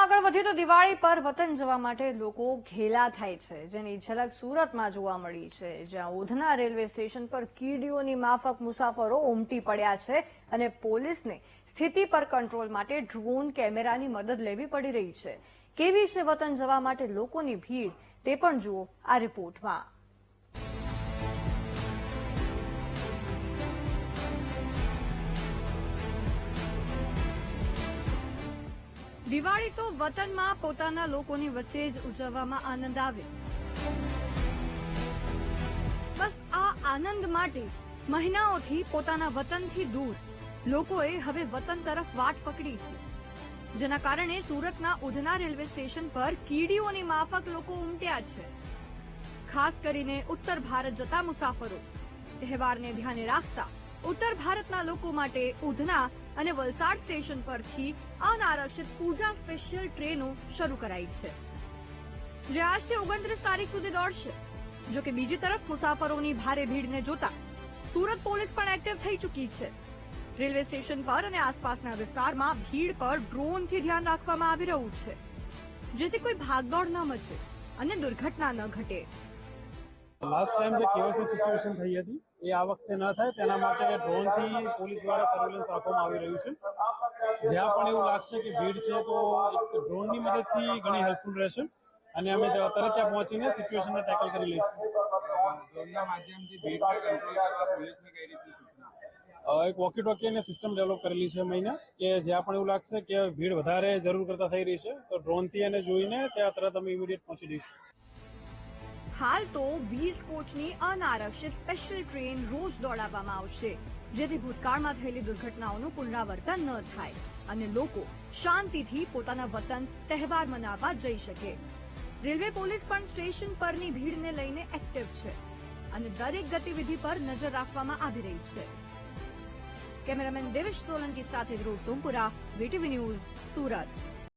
આગળ વધીએ તો દિવાળી પર વતન જવા માટે લોકો ઘેલા થાય છે. જેની ઝલક સુરતમાં જોવા મળી છે. જ્યાં ઉધના રેલવે સ્ટેશન પર કીડીઓની માફક મુસાફરો ઉમટી પડ્યા છે અને પોલીસને સ્થિતિ પર કંટ્રોલ માટે ડ્રોન કેમેરાની મદદ લેવી પડી રહી છે. કેવી છે વતન જવા માટે લોકોની ભીડ તે પણ જુઓ આ રિપોર્ટમાં. દિવાળી તો વતનમાં પોતાના લોકોની વચ્ચે જ ઉજવવામાં આનંદ આવે બસ આ આનંદ માટે મહિનાઓથી પોતાના વતનથી દૂર લોકોએ હવે વતન તરફ વાટ પકડી છે. જેના કારણે સુરતના ઉધના રેલવે સ્ટેશન પર કીડીઓની માફક લોકો ઉમટ્યા છે. ખાસ કરીને ઉત્તર ભારત જતા મુસાફરો. તહેવારને ધ્યાને રાખતા ઉત્તર ભારતના લોકો માટે ઉધના અને વલસાડ સ્ટેશન પરથી અનારક્ષિત પૂજા સ્પેશિયલ ટ્રેનો શરૂ કરાઈ છે. જે આજથી ઓગણત્રીસ તારીખ સુધી દોડશે. જો કે બીજી તરફ મુસાફરોની ભારે ભીડને જોતા સુરત પોલીસ પણ એક્ટિવ થઈ ચૂકી છે. રેલવે સ્ટેશન પર અને આસપાસના વિસ્તારમાં ભીડ પર ડ્રોનથી ધ્યાન રાખવામાં આવી રહ્યું છે. જેથી કોઈ ભાગદોડ ન મચે અને દુર્ઘટના ન ઘટે. લાસ્ટ ટાઈમ જે કેઓસી સિચ્યુએશન થઈ હતી એ આ વખતે ન થાય તેના માટે ડ્રોનથી પોલીસ દ્વારા સર્વેલન્સ રાખવામાં આવી રહ્યું છે. જ્યાં પણ એવું લાગશે કે ભીડ છે તો ડ્રોનની મદદથી ઘણી હેલ્પફુલ રહેશે. અને અમે તરત ત્યાં પહોંચીને સિચ્યુએશનને ટેકલ કરી લઈશું. ડ્રોનના માધ્યમથી ભીડને કંટ્રોલ કરવા પોલીસને કઈ રીતની સૂચના? એક વોકી ટોકી અને સિસ્ટમ ડેવલપ કરેલી છે મહિને કે જ્યાં પણ એવું લાગશે કે ભીડ વધારે જરૂર કરતા થઈ રહી છે તો ડ્રોનથી એને જોઈને ત્યાં તરત અમે ઇમિડિયેટ પહોંચી જઈશું. હાલ તો વીસ કોચની અનારક્ષિત સ્પેશિયલ ટ્રેન રોજ દોડાવવામાં આવશે, જેથી ભૂતકાળમાં થયેલી દુર્ઘટનાઓનું પુનરાવર્તન ન થાય અને લોકો શાંતિથી પોતાના વતન તહેવાર મનાવવા જઈ શકે. રેલવે પોલીસ પણ સ્ટેશન પરની ભીડને લઈને એક્ટિવ છે અને દરેક ગતિવિધિ પર નજર રાખવામાં આવી રહી છે. કેમેરામેન દેવેશ સોલંકી સાથે ધ્રુવ સોમપુરા, વીટીવી ન્યૂઝ સુરત.